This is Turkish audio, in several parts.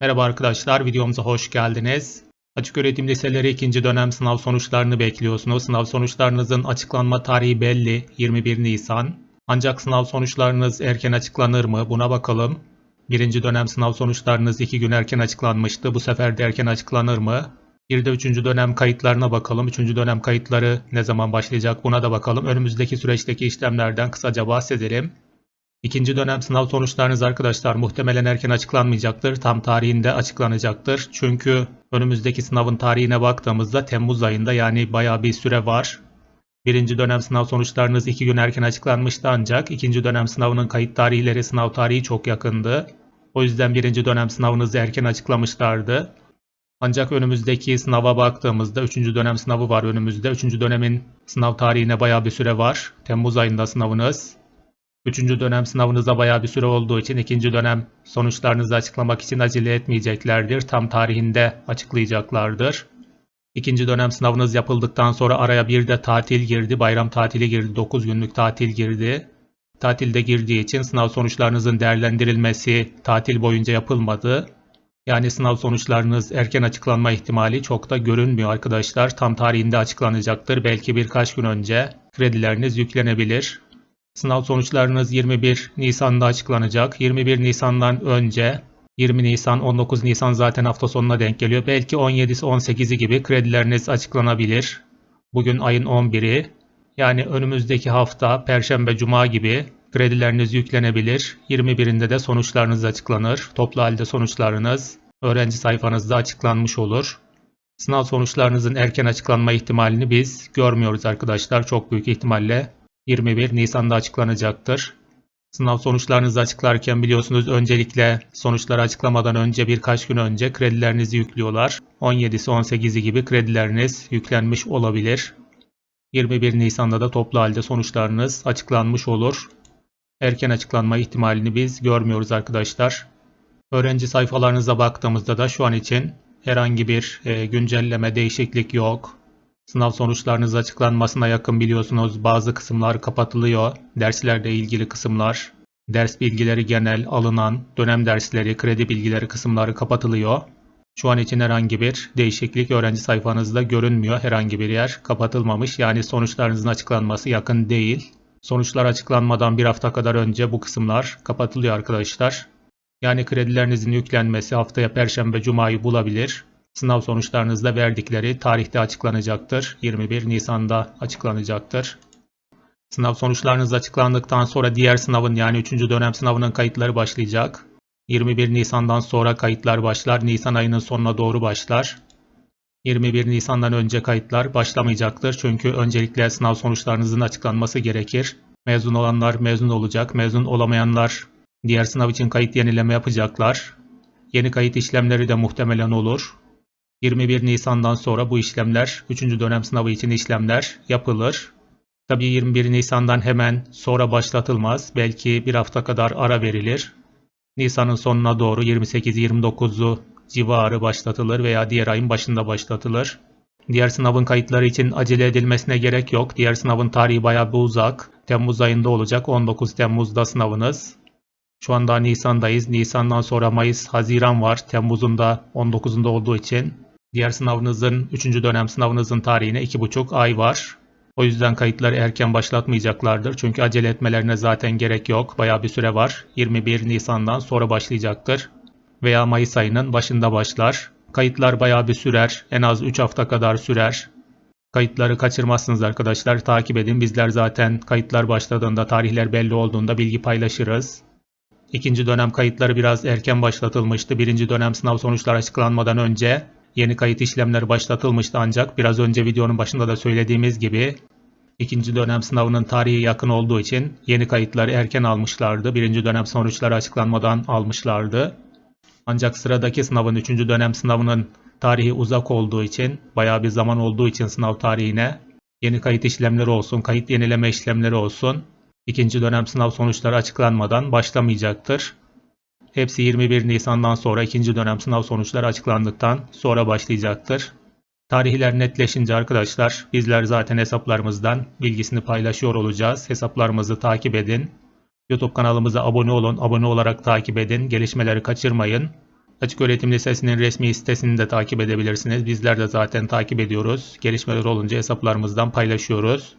Merhaba arkadaşlar, videomuza hoş geldiniz. Açık öğretim liseleri ikinci dönem sınav sonuçlarını bekliyorsunuz. Sınav sonuçlarınızın açıklanma tarihi belli, 21 Nisan. Ancak sınav sonuçlarınız erken açıklanır mı? Buna bakalım. Birinci dönem sınav sonuçlarınız iki gün erken açıklanmıştı. Bu sefer de erken açıklanır mı? Bir de üçüncü dönem kayıtlarına bakalım. Üçüncü dönem kayıtları ne zaman başlayacak buna da bakalım. Önümüzdeki süreçteki işlemlerden kısaca bahsedelim. İkinci dönem sınav sonuçlarınız arkadaşlar muhtemelen erken açıklanmayacaktır. Tam tarihinde açıklanacaktır. Çünkü önümüzdeki sınavın tarihine baktığımızda Temmuz ayında yani bayağı bir süre var. Birinci dönem sınav sonuçlarınız iki gün erken açıklanmıştı ancak ikinci dönem sınavının kayıt tarihleri sınav tarihi çok yakındı. O yüzden birinci dönem sınavınızı erken açıklamışlardı. Ancak önümüzdeki sınava baktığımızda 3. dönem sınavı var önümüzde. 3. dönemin sınav tarihine bayağı bir süre var. Temmuz ayında sınavınız. Üçüncü dönem sınavınıza bayağı bir süre olduğu için ikinci dönem sonuçlarınızı açıklamak için acele etmeyeceklerdir. Tam tarihinde açıklayacaklardır. İkinci dönem sınavınız yapıldıktan sonra araya bir de tatil girdi. Bayram tatili girdi. 9 günlük tatil girdi. Tatilde girdiği için sınav sonuçlarınızın değerlendirilmesi tatil boyunca yapılmadı. Yani sınav sonuçlarınız erken açıklanma ihtimali çok da görünmüyor arkadaşlar. Tam tarihinde açıklanacaktır. Belki birkaç gün önce kredileriniz yüklenebilir. Sınav sonuçlarınız 21 Nisan'da açıklanacak. 21 Nisan'dan önce 20 Nisan, 19 Nisan zaten hafta sonuna denk geliyor. Belki 17'si 18'i gibi kredileriniz açıklanabilir. Bugün ayın 11'i. Yani önümüzdeki hafta Perşembe, Cuma gibi kredileriniz yüklenebilir. 21'inde de sonuçlarınız açıklanır. Toplu halde sonuçlarınız öğrenci sayfanızda açıklanmış olur. Sınav sonuçlarınızın erken açıklanma ihtimalini biz görmüyoruz arkadaşlar. Çok büyük ihtimalle 21 Nisan'da açıklanacaktır. Sınav sonuçlarınızı açıklarken biliyorsunuz öncelikle sonuçları açıklamadan önce birkaç gün önce kredilerinizi yüklüyorlar. 17'si 18'i gibi kredileriniz yüklenmiş olabilir. 21 Nisan'da da toplu halde sonuçlarınız açıklanmış olur. Erken açıklanma ihtimalini biz görmüyoruz arkadaşlar. Öğrenci sayfalarınıza baktığımızda da şu an için herhangi bir e, güncelleme, değişiklik yok. Sınav sonuçlarınız açıklanmasına yakın biliyorsunuz bazı kısımlar kapatılıyor. Derslerle ilgili kısımlar, ders bilgileri genel, alınan, dönem dersleri, kredi bilgileri kısımları kapatılıyor. Şu an için herhangi bir değişiklik öğrenci sayfanızda görünmüyor. Herhangi bir yer kapatılmamış. Yani sonuçlarınızın açıklanması yakın değil. Sonuçlar açıklanmadan bir hafta kadar önce bu kısımlar kapatılıyor arkadaşlar. Yani kredilerinizin yüklenmesi haftaya Perşembe Cuma'yı bulabilir. Sınav sonuçlarınız da verdikleri tarihte açıklanacaktır. 21 Nisan'da açıklanacaktır. Sınav sonuçlarınız açıklandıktan sonra diğer sınavın yani 3. dönem sınavının kayıtları başlayacak. 21 Nisan'dan sonra kayıtlar başlar. Nisan ayının sonuna doğru başlar. 21 Nisan'dan önce kayıtlar başlamayacaktır. Çünkü öncelikle sınav sonuçlarınızın açıklanması gerekir. Mezun olanlar mezun olacak. Mezun olamayanlar diğer sınav için kayıt yenileme yapacaklar. Yeni kayıt işlemleri de muhtemelen olur. 21 Nisan'dan sonra bu işlemler 3. dönem sınavı için işlemler yapılır. Tabii 21 Nisan'dan hemen sonra başlatılmaz. Belki bir hafta kadar ara verilir. Nisan'ın sonuna doğru 28-29'u civarı başlatılır veya diğer ayın başında başlatılır. Diğer sınavın kayıtları için acele edilmesine gerek yok. Diğer sınavın tarihi bayağı bir uzak. Temmuz ayında olacak. 19 Temmuz'da sınavınız. Şu anda Nisan'dayız. Nisan'dan sonra Mayıs, Haziran var. Temmuz'un da 19'unda olduğu için Diğer sınavınızın 3. dönem sınavınızın tarihine 2,5 ay var. O yüzden kayıtları erken başlatmayacaklardır. Çünkü acele etmelerine zaten gerek yok. Baya bir süre var. 21 Nisan'dan sonra başlayacaktır. Veya Mayıs ayının başında başlar. Kayıtlar baya bir sürer. En az 3 hafta kadar sürer. Kayıtları kaçırmazsınız arkadaşlar. Takip edin. Bizler zaten kayıtlar başladığında, tarihler belli olduğunda bilgi paylaşırız. İkinci dönem kayıtları biraz erken başlatılmıştı. Birinci dönem sınav sonuçları açıklanmadan önce Yeni kayıt işlemleri başlatılmıştı ancak biraz önce videonun başında da söylediğimiz gibi ikinci dönem sınavının tarihi yakın olduğu için yeni kayıtları erken almışlardı. Birinci dönem sonuçları açıklanmadan almışlardı. Ancak sıradaki sınavın üçüncü dönem sınavının tarihi uzak olduğu için bayağı bir zaman olduğu için sınav tarihine yeni kayıt işlemleri olsun, kayıt yenileme işlemleri olsun ikinci dönem sınav sonuçları açıklanmadan başlamayacaktır. Hepsi 21 Nisan'dan sonra ikinci dönem sınav sonuçları açıklandıktan sonra başlayacaktır. Tarihler netleşince arkadaşlar bizler zaten hesaplarımızdan bilgisini paylaşıyor olacağız. Hesaplarımızı takip edin. YouTube kanalımıza abone olun. Abone olarak takip edin. Gelişmeleri kaçırmayın. Açık Öğretim Lisesi'nin resmi sitesini de takip edebilirsiniz. Bizler de zaten takip ediyoruz. Gelişmeler olunca hesaplarımızdan paylaşıyoruz.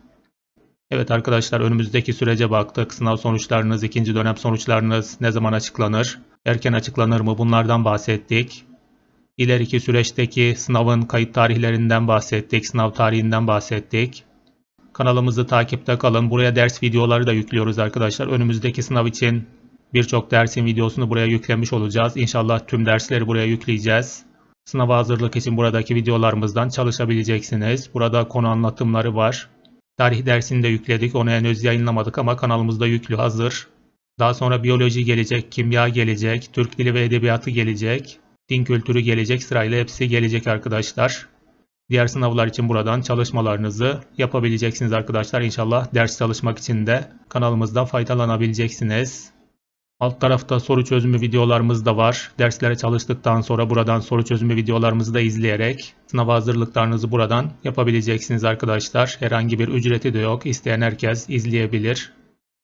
Evet arkadaşlar önümüzdeki sürece baktık. Sınav sonuçlarınız, ikinci dönem sonuçlarınız ne zaman açıklanır? Erken açıklanır mı? Bunlardan bahsettik. İleriki süreçteki sınavın kayıt tarihlerinden bahsettik. Sınav tarihinden bahsettik. Kanalımızı takipte kalın. Buraya ders videoları da yüklüyoruz arkadaşlar. Önümüzdeki sınav için birçok dersin videosunu buraya yüklemiş olacağız. İnşallah tüm dersleri buraya yükleyeceğiz. Sınava hazırlık için buradaki videolarımızdan çalışabileceksiniz. Burada konu anlatımları var. Tarih dersini de yükledik. Onu henüz yayınlamadık ama kanalımızda yüklü hazır. Daha sonra biyoloji gelecek, kimya gelecek, Türk dili ve edebiyatı gelecek, din kültürü gelecek sırayla hepsi gelecek arkadaşlar. Diğer sınavlar için buradan çalışmalarınızı yapabileceksiniz arkadaşlar. İnşallah ders çalışmak için de kanalımızdan faydalanabileceksiniz. Alt tarafta soru çözümü videolarımız da var. Derslere çalıştıktan sonra buradan soru çözümü videolarımızı da izleyerek sınava hazırlıklarınızı buradan yapabileceksiniz arkadaşlar. Herhangi bir ücreti de yok. İsteyen herkes izleyebilir.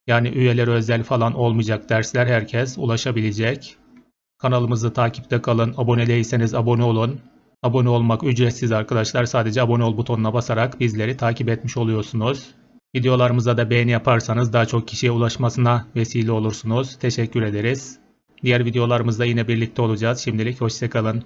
Yani üyeler özel falan olmayacak dersler herkes ulaşabilecek. Kanalımızı takipte kalın. Abone değilseniz abone olun. Abone olmak ücretsiz arkadaşlar. Sadece abone ol butonuna basarak bizleri takip etmiş oluyorsunuz. Videolarımıza da beğeni yaparsanız daha çok kişiye ulaşmasına vesile olursunuz. Teşekkür ederiz. Diğer videolarımızda yine birlikte olacağız. Şimdilik hoşçakalın.